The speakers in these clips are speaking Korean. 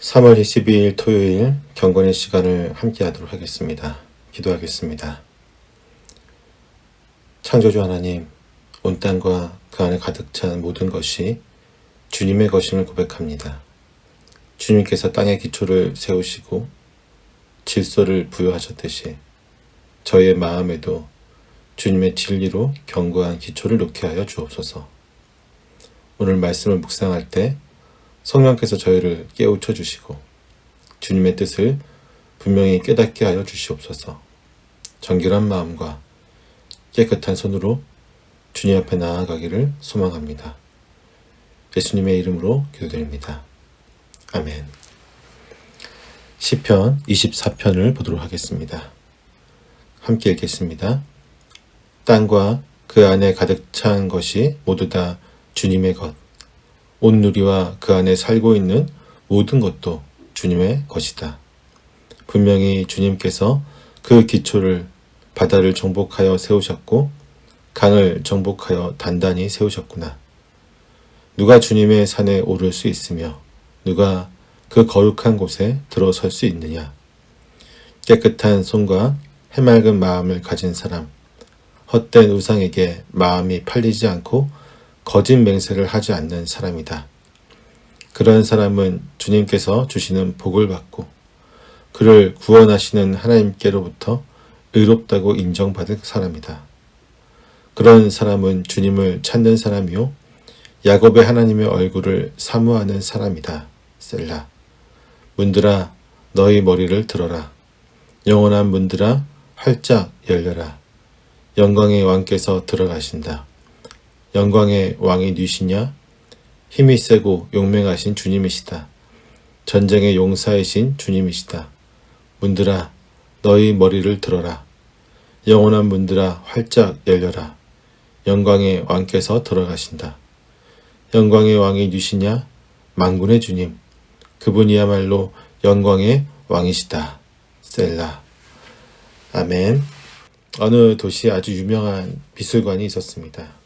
3월 22일 토요일 경건의 시간을 함께 하도록 하겠습니다. 기도하겠습니다. 창조주 하나님, 온 땅과 그 안에 가득 찬 모든 것이 주님의 것임을 고백합니다. 주님께서 땅의 기초를 세우시고 질서를 부여하셨듯이 저희의 마음에도 주님의 진리로 견고한 기초를 놓게 하여 주옵소서. 오늘 말씀을 묵상할 때 성령께서 저희를 깨우쳐 주시고 주님의 뜻을 분명히 깨닫게 하여 주시옵소서. 정결한 마음과 깨끗한 손으로 주님 앞에 나아가기를 소망합니다. 예수님의 이름으로 기도드립니다. 아멘. 시편 24편을 보도록 하겠습니다. 함께 읽겠습니다. 땅과 그 안에 가득 찬 것이 모두 다 주님의 것. 온누리와 그 안에 살고 있는 모든 것도 주님의 것이다. 분명히 주님께서 그 기초를 바다를 정복하여 세우셨고 강을 정복하여 단단히 세우셨구나. 누가 주님의 산에 오를 수 있으며 누가 그 거룩한 곳에 들어설 수 있느냐. 깨끗한 손과 해맑은 마음을 가진 사람, 헛된 우상에게 마음이 팔리지 않고 거짓 맹세를 하지 않는 사람이다. 그러한 사람은 주님께서 주시는 복을 받고 그를 구원하시는 하나님께로부터 의롭다고 인정받은 사람이다. 그런 사람은 주님을 찾는 사람이요 야곱의 하나님의 얼굴을 사모하는 사람이다. 셀라. 문들아 너희 머리를 들어라. 영원한 문들아 활짝 열려라. 영광의 왕께서 들어가신다. 영광의 왕이 뉘시냐? 힘이 세고 용맹하신 주님이시다. 전쟁의 용사이신 주님이시다. 문들아, 너희 머리를 들어라. 영원한 문들아, 활짝 열려라. 영광의 왕께서 들어가신다. 영광의 왕이 뉘시냐? 망군의 주님. 그분이야말로 영광의 왕이시다. 셀라. 아멘. 어느 도시에 아주 유명한 미술관이 있었습니다.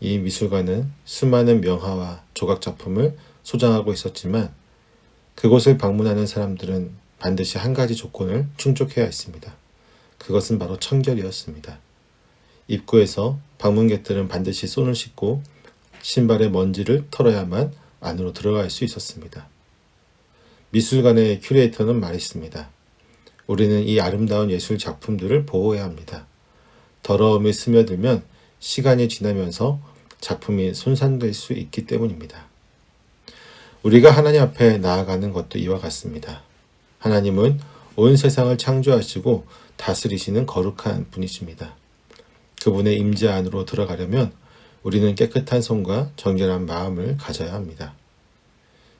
이 미술관은 수많은 명화와 조각 작품을 소장하고 있었지만 그곳을 방문하는 사람들은 반드시 한 가지 조건을 충족해야 했습니다. 그것은 바로 청결이었습니다. 입구에서 방문객들은 반드시 손을 씻고 신발의 먼지를 털어야만 안으로 들어갈 수 있었습니다. 미술관의 큐레이터는 말했습니다. 우리는 이 아름다운 예술 작품들을 보호해야 합니다. 더러움이 스며들면 시간이 지나면서 작품이 손상될 수 있기 때문입니다. 우리가 하나님 앞에 나아가는 것도 이와 같습니다. 하나님은 온 세상을 창조하시고 다스리시는 거룩한 분이십니다. 그분의 임재 안으로 들어가려면 우리는 깨끗한 손과 정결한 마음을 가져야 합니다.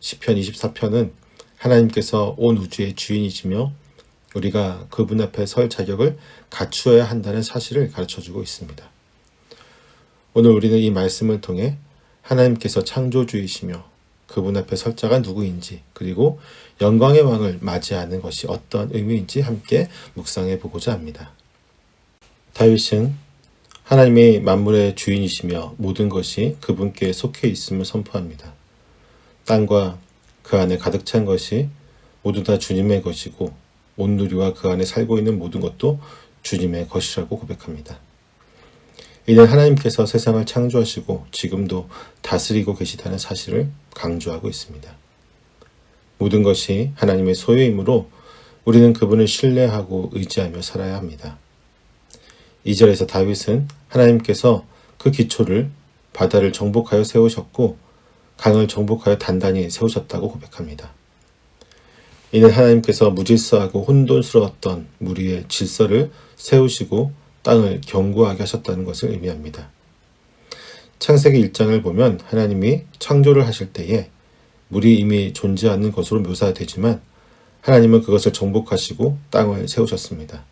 시편 24편은 하나님께서 온 우주의 주인이시며 우리가 그분 앞에 설 자격을 갖추어야 한다는 사실을 가르쳐 주고 있습니다. 오늘 우리는 이 말씀을 통해 하나님께서 창조주이시며 그분 앞에 설 자가 누구인지 그리고 영광의 왕을 맞이하는 것이 어떤 의미인지 함께 묵상해 보고자 합니다. 다윗은 하나님의 만물의 주인이시며 모든 것이 그분께 속해 있음을 선포합니다. 땅과 그 안에 가득 찬 것이 모두 다 주님의 것이고 온누리와 그 안에 살고 있는 모든 것도 주님의 것이라고 고백합니다. 이는 하나님께서 세상을 창조하시고 지금도 다스리고 계시다는 사실을 강조하고 있습니다. 모든 것이 하나님의 소유이므로 우리는 그분을 신뢰하고 의지하며 살아야 합니다. 2절에서 다윗은 하나님께서 그 기초를 바다를 정복하여 세우셨고 강을 정복하여 단단히 세우셨다고 고백합니다. 이는 하나님께서 무질서하고 혼돈스러웠던 무리의 질서를 세우시고 땅을 견고하게 하셨다는 것을 의미합니다. 창세기 1장을 보면 하나님이 창조를 하실 때에 물이 이미 존재하는 것으로 묘사되지만 하나님은 그것을 정복하시고 땅을 세우셨습니다.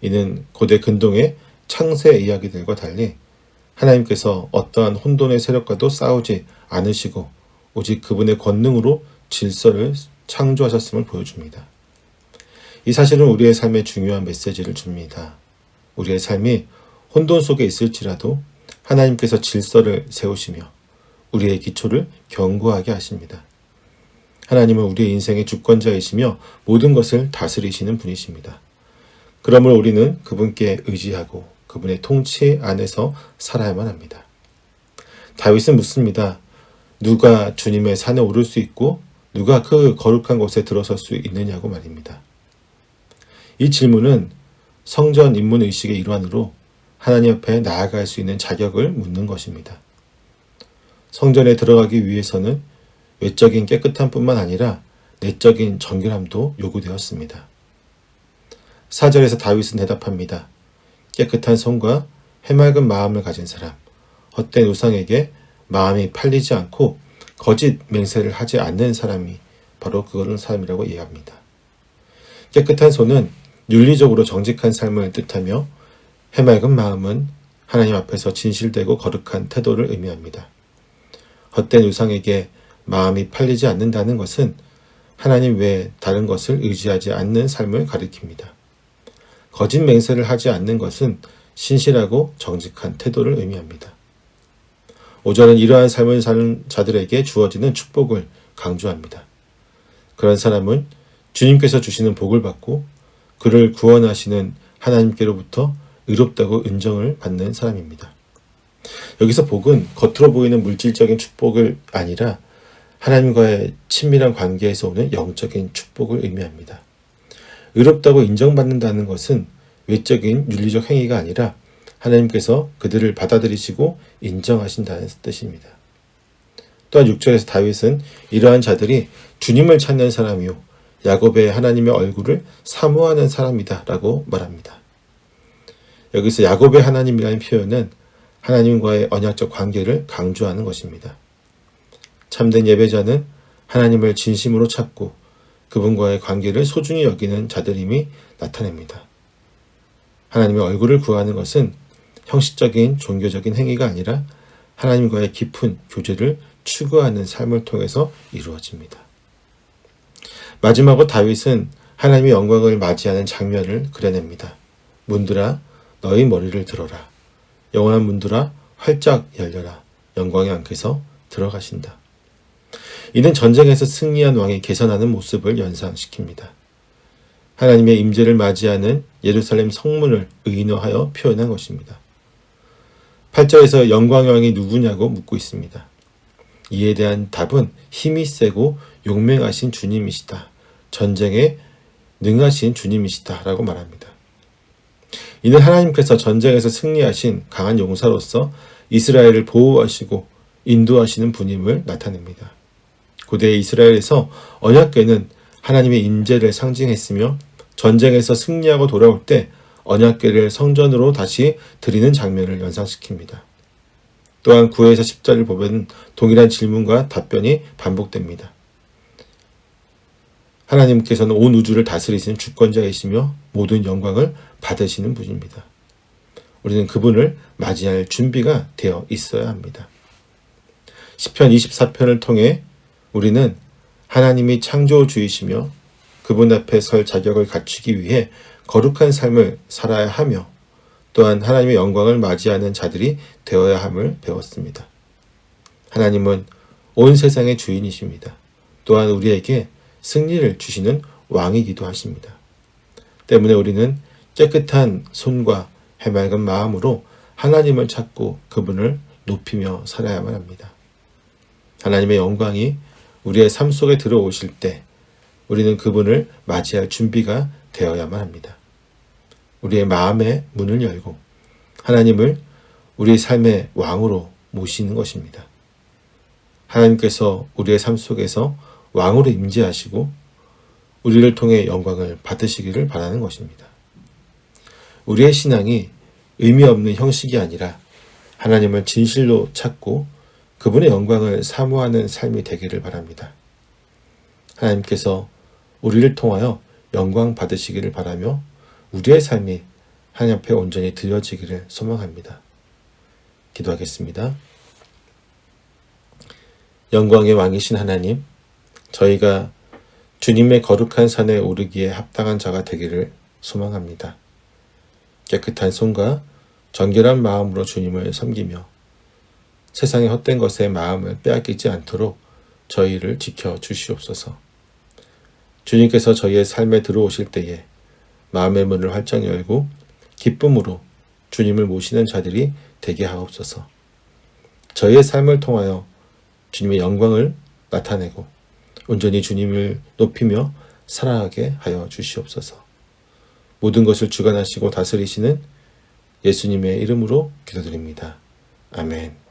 이는 고대 근동의 창세 이야기들과 달리 하나님께서 어떠한 혼돈의 세력과도 싸우지 않으시고 오직 그분의 권능으로 질서를 창조하셨음을 보여줍니다. 이 사실은 우리의 삶에 중요한 메시지를 줍니다. 우리의 삶이 혼돈 속에 있을지라도 하나님께서 질서를 세우시며 우리의 기초를 견고하게 하십니다. 하나님은 우리의 인생의 주권자이시며 모든 것을 다스리시는 분이십니다. 그러므로 우리는 그분께 의지하고 그분의 통치 안에서 살아야만 합니다. 다윗은 묻습니다. 누가 주님의 산에 오를 수 있고 누가 그 거룩한 곳에 들어설 수 있느냐고 말입니다. 이 질문은 성전 입문 의식의 일환으로 하나님 앞에 나아갈 수 있는 자격을 묻는 것입니다. 성전에 들어가기 위해서는 외적인 깨끗함 뿐만 아니라 내적인 정결함도 요구되었습니다. 사절에서 다윗은 대답합니다. 깨끗한 손과 해맑은 마음을 가진 사람, 헛된 우상에게 마음이 팔리지 않고 거짓 맹세를 하지 않는 사람이 바로 그런 사람이라고 이해합니다. 깨끗한 손은 윤리적으로 정직한 삶을 뜻하며 해맑은 마음은 하나님 앞에서 진실되고 거룩한 태도를 의미합니다. 헛된 우상에게 마음이 팔리지 않는다는 것은 하나님 외에 다른 것을 의지하지 않는 삶을 가리킵니다. 거짓 맹세를 하지 않는 것은 신실하고 정직한 태도를 의미합니다. 오절은 이러한 삶을 사는 자들에게 주어지는 축복을 강조합니다. 그런 사람은 주님께서 주시는 복을 받고 그를 구원하시는 하나님께로부터 의롭다고 인정을 받는 사람입니다. 여기서 복은 겉으로 보이는 물질적인 축복을 아니라 하나님과의 친밀한 관계에서 오는 영적인 축복을 의미합니다. 의롭다고 인정받는다는 것은 외적인 윤리적 행위가 아니라 하나님께서 그들을 받아들이시고 인정하신다는 뜻입니다. 또한 6절에서 다윗은 이러한 자들이 주님을 찾는 사람이요 야곱의 하나님의 얼굴을 사모하는 사람이다 라고 말합니다. 여기서 야곱의 하나님이라는 표현은 하나님과의 언약적 관계를 강조하는 것입니다. 참된 예배자는 하나님을 진심으로 찾고 그분과의 관계를 소중히 여기는 자들임이 나타냅니다. 하나님의 얼굴을 구하는 것은 형식적인 종교적인 행위가 아니라 하나님과의 깊은 교제를 추구하는 삶을 통해서 이루어집니다. 마지막으로 다윗은 하나님의 영광을 맞이하는 장면을 그려냅니다. 문들아 너희 머리를 들어라. 영원한 문들아 활짝 열려라. 영광의 안께서 들어가신다. 이는 전쟁에서 승리한 왕이 개선하는 모습을 연상시킵니다. 하나님의 임재를 맞이하는 예루살렘 성문을 의노하여 표현한 것입니다. 8절에서 영광의 왕이 누구냐고 묻고 있습니다. 이에 대한 답은 힘이 세고 용맹하신 주님이시다. 전쟁에 능하신 주님이시다. 라고 말합니다. 이는 하나님께서 전쟁에서 승리하신 강한 용사로서 이스라엘을 보호하시고 인도하시는 분임을 나타냅니다. 고대 이스라엘에서 언약궤는 하나님의 임재를 상징했으며 전쟁에서 승리하고 돌아올 때 언약궤를 성전으로 다시 드리는 장면을 연상시킵니다. 또한 9에서 10절을 보면 동일한 질문과 답변이 반복됩니다. 하나님께서는 온 우주를 다스리시는 주권자이시며 모든 영광을 받으시는 분입니다. 우리는 그분을 맞이할 준비가 되어 있어야 합니다. 10편 24편을 통해 우리는 하나님이 창조주이시며 그분 앞에 설 자격을 갖추기 위해 거룩한 삶을 살아야 하며 또한 하나님의 영광을 맞이하는 자들이 되어야 함을 배웠습니다. 하나님은 온 세상의 주인이십니다. 또한 우리에게 승리를 주시는 왕이기도 하십니다. 때문에 우리는 깨끗한 손과 해맑은 마음으로 하나님을 찾고 그분을 높이며 살아야만 합니다. 하나님의 영광이 우리의 삶 속에 들어오실 때 우리는 그분을 맞이할 준비가 되어야만 합니다. 우리의 마음의 문을 열고 하나님을 우리 삶의 왕으로 모시는 것입니다. 하나님께서 우리의 삶 속에서 왕으로 임재하시고 우리를 통해 영광을 받으시기를 바라는 것입니다. 우리의 신앙이 의미 없는 형식이 아니라 하나님을 진실로 찾고 그분의 영광을 사모하는 삶이 되기를 바랍니다. 하나님께서 우리를 통하여 영광 받으시기를 바라며 우리의 삶이 하나님 앞에 온전히 드려지기를 소망합니다. 기도하겠습니다. 영광의 왕이신 하나님, 저희가 주님의 거룩한 산에 오르기에 합당한 자가 되기를 소망합니다. 깨끗한 손과 정결한 마음으로 주님을 섬기며 세상의 헛된 것에 마음을 빼앗기지 않도록 저희를 지켜 주시옵소서. 주님께서 저희의 삶에 들어오실 때에 마음의 문을 활짝 열고 기쁨으로 주님을 모시는 자들이 되게 하옵소서. 저희의 삶을 통하여 주님의 영광을 나타내고 온전히 주님을 높이며 살아가게 하여 주시옵소서. 모든 것을 주관하시고 다스리시는 예수님의 이름으로 기도드립니다. 아멘.